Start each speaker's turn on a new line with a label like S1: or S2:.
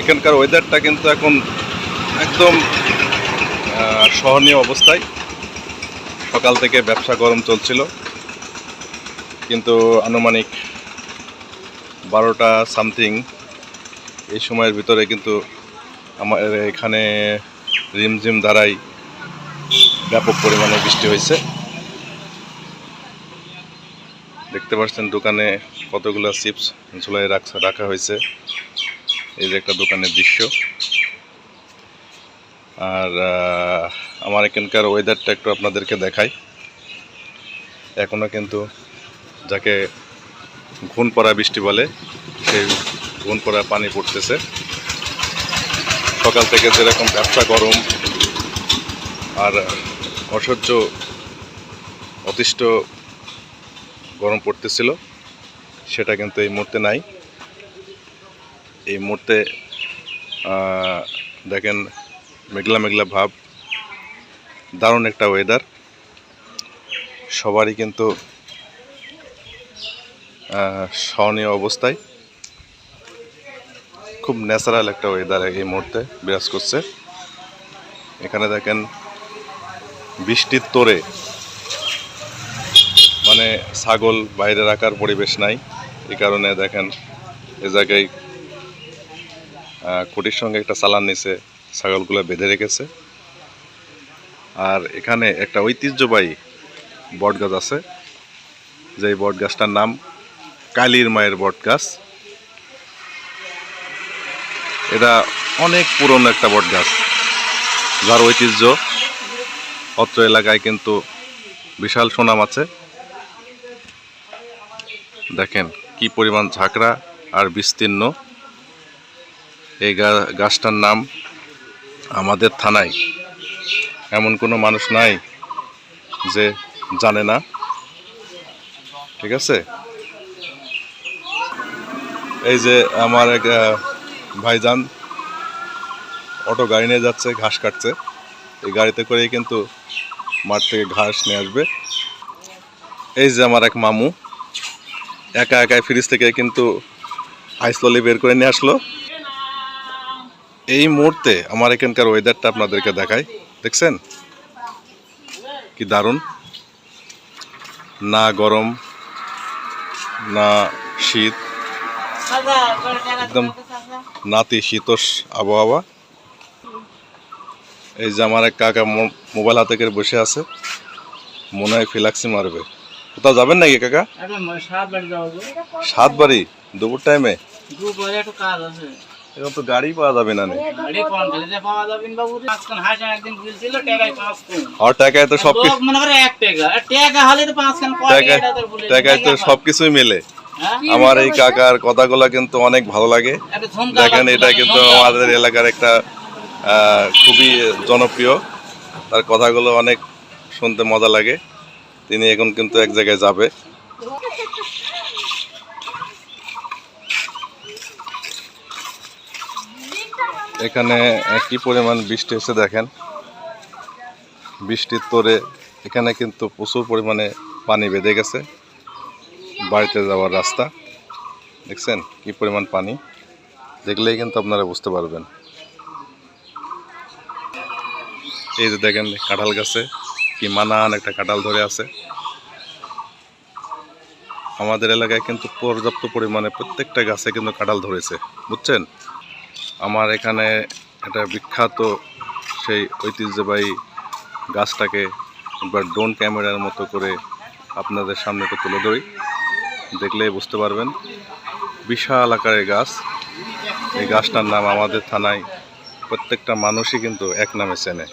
S1: এখানকার ওয়েদারটা কিন্তু এখন একদম সহনীয় অবস্থায়। সকাল থেকে ব্যবসা গরম চলছিল। কিন্তু আনুমানিক বারোটা সামথিং এই সময়ের ভিতরে কিন্তু আমার এখানে রিমঝিম ধারাই ব্যাপক পরিমাণে বৃষ্টি হয়েছে। দেখতে পাচ্ছেন দোকানে কতগুলো চিপস ঝুলাই রাখা রাখা হয়েছে। এই যে একটা দোকানের দৃশ্য। আর আমার এখানকার ওয়েদারটা একটু আপনাদেরকে দেখাই। এখনও কিন্তু যাকে ঘুণ পড়া বৃষ্টি বলে সেই ঘুণ পড়া পানি পড়তেছে। সকাল থেকে যেরকম ব্যবসা গরম আর অসহ্য অতিষ্ঠ গরম পড়তেছিল, সেটা কিন্তু এই মুহূর্তে নাই। এই মুহূর্তে দেখেন মেঘলা মেঘলা ভাব, দারুণ একটা ওয়েদার সবারই কিন্তু সহনীয় অবস্থায়, খুব ন্যাচারাল একটা ওয়েদার এই মুহূর্তে বিরাজ করছে। এখানে দেখেন বৃষ্টির তোরে মানে ছাগল বাইরে রাখার পরিবেশ নাই, এই কারণে দেখেন এ জায়গায় খুঁটির সঙ্গে একটা চালান নিচে ছাগলগুলো বেঁধে রেখেছে। আর এখানে একটা ঐতিহ্যবাহী বট গাছ আছে, যেই বট গাছটার নাম কালীর মায়ের বট গাছ এটা অনেক পুরনো একটা বট গাছ যার ঐতিহ্য অত্র এলাকায় কিন্তু বিশাল সুনাম আছে। দেখেন কি পরিমাণ ঝাঁকড়া আর বিস্তীর্ণ। এই গাছটার নাম আমাদের থানায়। এমন কোনো মানুষ নাই যে জানে না। ঠিক আছে? এই যে আমার এক ভাইজান অটো গাড়ি নিয়ে যাচ্ছে, ঘাস কাটছে। এই গাড়িতে করেই কিন্তু মাঠ থেকে ঘাস নিয়ে আসবে। এই যে আমার এক মামু, একা একাই ফ্রিজ থেকে কিন্তু আইসললি বের করে নিয়ে আসলো। এই মুহূর্তে আমার এখানকার ওয়েদারটা আপনাদেরকে দেখাই। দেখছেন? কি দারুণ। না গরম না শীত
S2: একদম
S1: নাতি শীতস আবহাওয়া। এই যে আমার এক কাকা মোবাইল হাতে করে বসে আছে। মনে হয় ফিলাক্সি মারবে। কোথাও যাবেন নাকি কাকা?
S2: সাত বাড়ি
S1: দুপুর টাইমে এখন তো গাড়ি পাওয়া যাবে না আর টাকায় তো সব টাকায়
S2: তো বলে
S1: টাকায় তো সব কিছুই মেলে।
S2: হ্যাঁ?
S1: আমার এই কাকার কথাগুলো কিন্তু অনেক ভালো লাগে। দেখেন এটা কিন্তু আমাদের এলাকার একটা খুবই জনপ্রিয়। তার কথাগুলো অনেক শুনতে মজা লাগে। তিনি এখন কিন্তু এক জায়গায় যাবে। এখানে কি পরিমাণ বৃষ্টি হচ্ছে দেখেন। বৃষ্টির তোরে এখানে কিন্তু প্রচুর পরিমাণে পানি বেঁধে গেছে। বাড়িতে যাওয়ার রাস্তা। দেখছেন কি পরিমাণ পানি? দেখলেই কিন্তু আপনারা বুঝতে পারবেন। এই যে দেখেন কাঁঠাল গাছে কি মানান একটা কাঁঠাল ধরে আছে। আমাদের এলাকায় কিন্তু পর্যাপ্ত পরিমাণে প্রত্যেকটা গাছে কিন্তু কাঁঠাল ধরেছে। বুঝছেন? আমার এখানে একটা বিখ্যাত সেই ঐতিহ্যবাহী গাছটাকে একবার ড্রোন ক্যামেরার মতো করে আপনাদের সামনে তো তুলে ধরি। দেখলে বুঝতে পারবেন, বিশাল আকারের গাছ। এই গাছটার নাম আমাদের থানায় প্রত্যেকটা মানুষই কিন্তু এক নামে চেনে।